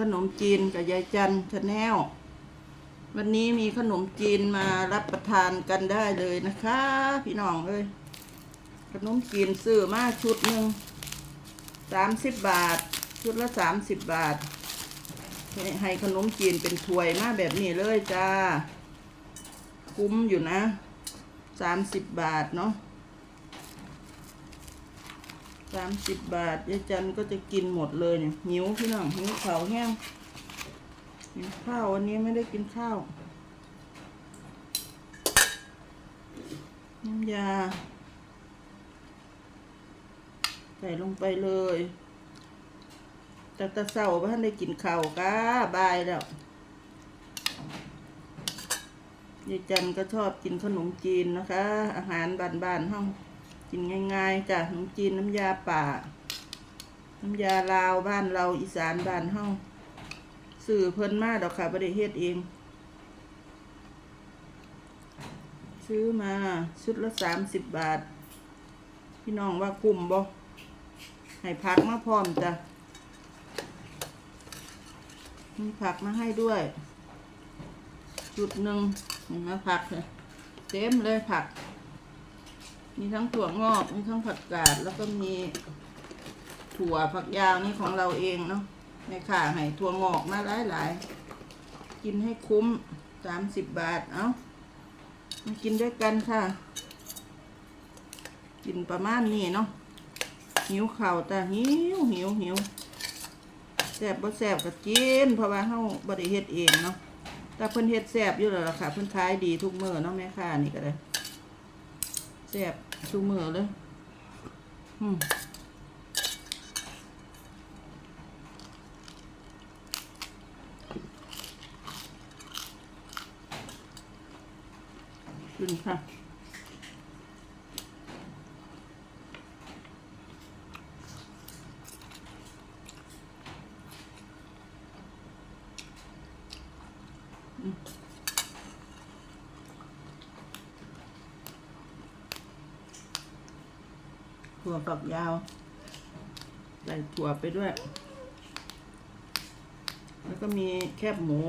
ขนมจีนกับยายจันชาแนลวันนี้มีขนมจีนมารับประทานกันได้เลยนะคะ พี่น้องเอ้ยขนมจีนซื้อมาชุดหนึ่งสามสิบบาท ชุดละสามสิบบาทให้ให้ขนมจีนเป็นถ้วยมาแบบนี้เลยจ้า คุ้มอยู่นะสามสิบบาทเนาะ สามสิบบาทยายจันก็จะกินหมดเลยเนี่ยหิวพี่น้องหิวเขาแห้งหิวข้าววันนี้ไม่ได้กินข้าว น้ำยา ใส่ลงไปเลยแต่ตะเศร้าพ่ท่านได้กินข้าวก้าบายแล้วยายจันก็ชอบกินขนมจีนนะคะ อาหารบ้านๆห้อง กินง่ายๆจ้ะขนมจีนน้ำยาป่า น้ำยาลาวบ้านเราอีสานบ้านห้องสื่อเพิ่นมากดอกค่ะบริเฮ็ดเอง ซื้อมาชุดละสามสิบบาท พี่น้องว่าคุ้มบ่ให้ผักมาพร้อมจ้ะมีผักมาให้ด้วย จุดหนึ่งเห็นไหมผักเลยเต็มเลยผัก มีทั้งถั่วงอก มีทั้งผักกาด แล้วก็มีถั่วผักยาวนี่ของเราเองเนาะในข่าให้ถั่วงอกมาหลายๆ กินให้คุ้มสามสิบบาท เอามากินด้วยกันค่ะ กินประมาณนี้เนาะ หิวเข่าแต่หิวหิวหิวแซ่บบ่แซ่บก็กิน เพราะว่าเฮาบ่ได้เฮ็ดเองเนาะ แต่เพิ่นเฮ็ดแซ่บอยู่แล้วล่ะค่ะ เพิ่นขายดีทุกมื้อเนาะแม่ค้านี่ก็ได้ แซ่บชูมือเลยอืมขึ้นค่ะ ถั่วฝักยาว ใส่ถั่วไปด้วย แล้วก็มีแคบหมู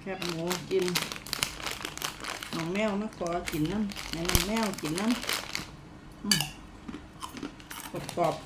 แคบหมูกินน้องแมวมาขอกินน้ำหน้องแมวกินน้ำกรอบๆ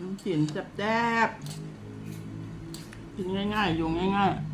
อืม สินแซ่บๆกินง่ายๆอยู่ง่ายๆ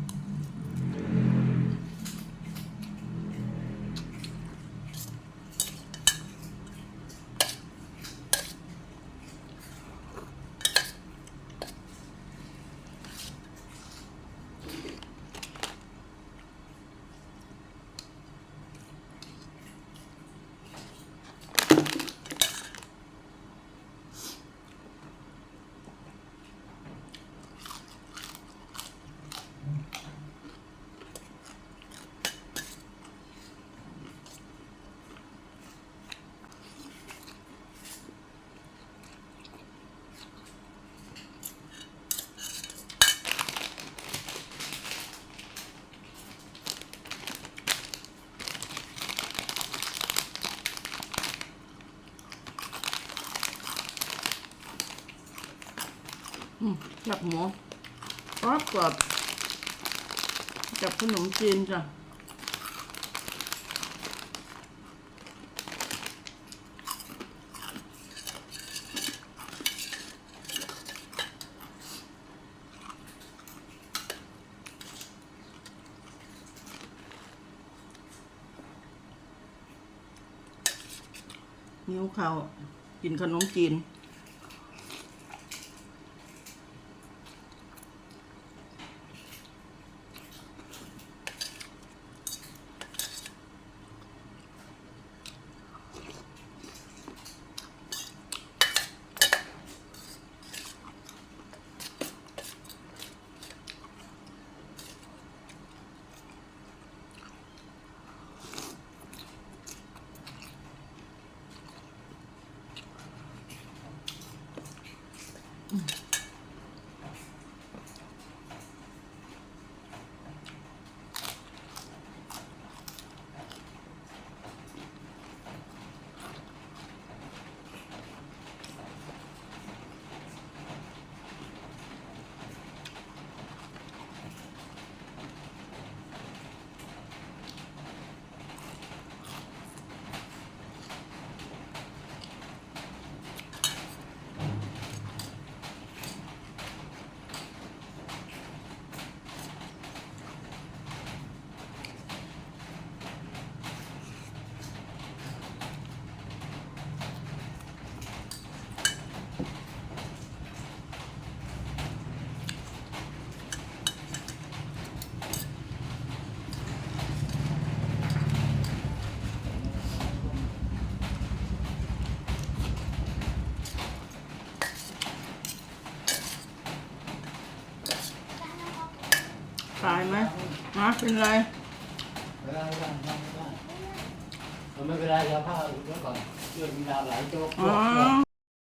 จับหมูกรอบกรอบกับขนมจีนจ้ะนิ้วเขากินขนมจีนายไหมมาเป็นไรไม่ได้ไม่ได้ไม่ได้ไม่ได้มันไม่เป็นไรเดี๋ยวผ้าอุดไว้ก่อนเลือดมีดาวไหลโจ๊ก อ๋อ